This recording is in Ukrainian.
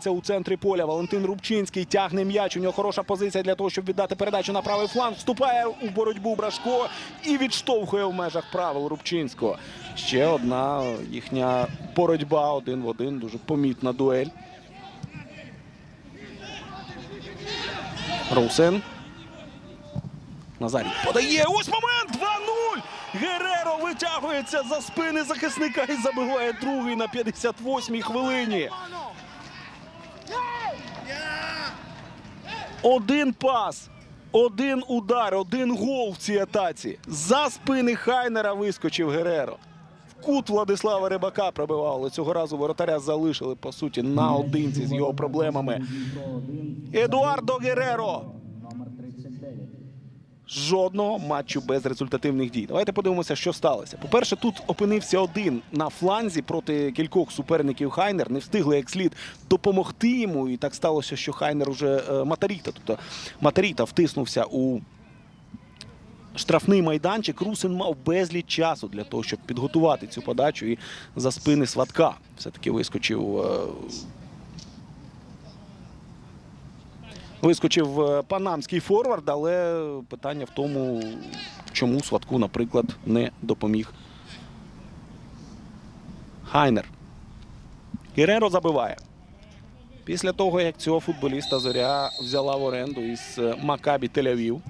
Це у центрі поля Валентин Рубчинський тягне м'яч. У нього хороша позиція для того, щоб віддати передачу на правий фланг. Вступає у боротьбу Брашко і відштовхує в межах правил Рубчинського. Ще одна їхня боротьба один в один. Дуже помітна дуель. Роусен. Назарій подає. Ось момент 2-0. Гереро витягується за спини захисника і забиває другий на 58-й хвилині. Один пас, один удар, один гол в цій атаці. За спини Хайнера вискочив Гереро. В кут Владислава Рибака пробивали. цього разу воротаря залишили по суті наодинці з його проблемами. Едуардо Гереро. Жодного матчу без результативних дій. Давайте подивимося, що сталося. По-перше, тут опинився один на фланзі проти кількох суперників Хайнер. Не встигли як слід допомогти йому. І так сталося, що Хайнер уже е, Матаріта. Тобто Матаріта втиснувся у штрафний майданчик. Русин мав безліч часу для того, щоб підготувати цю подачу і за спини сватка. Все-таки вискочив. Вискочив е, панамський форвард, але питання в тому, чому Сватку, наприклад, не допоміг Хайнер. Гереро забиває. Після того, як цього футболіста зоря взяла в оренду із е, Макабі Тель-Авів.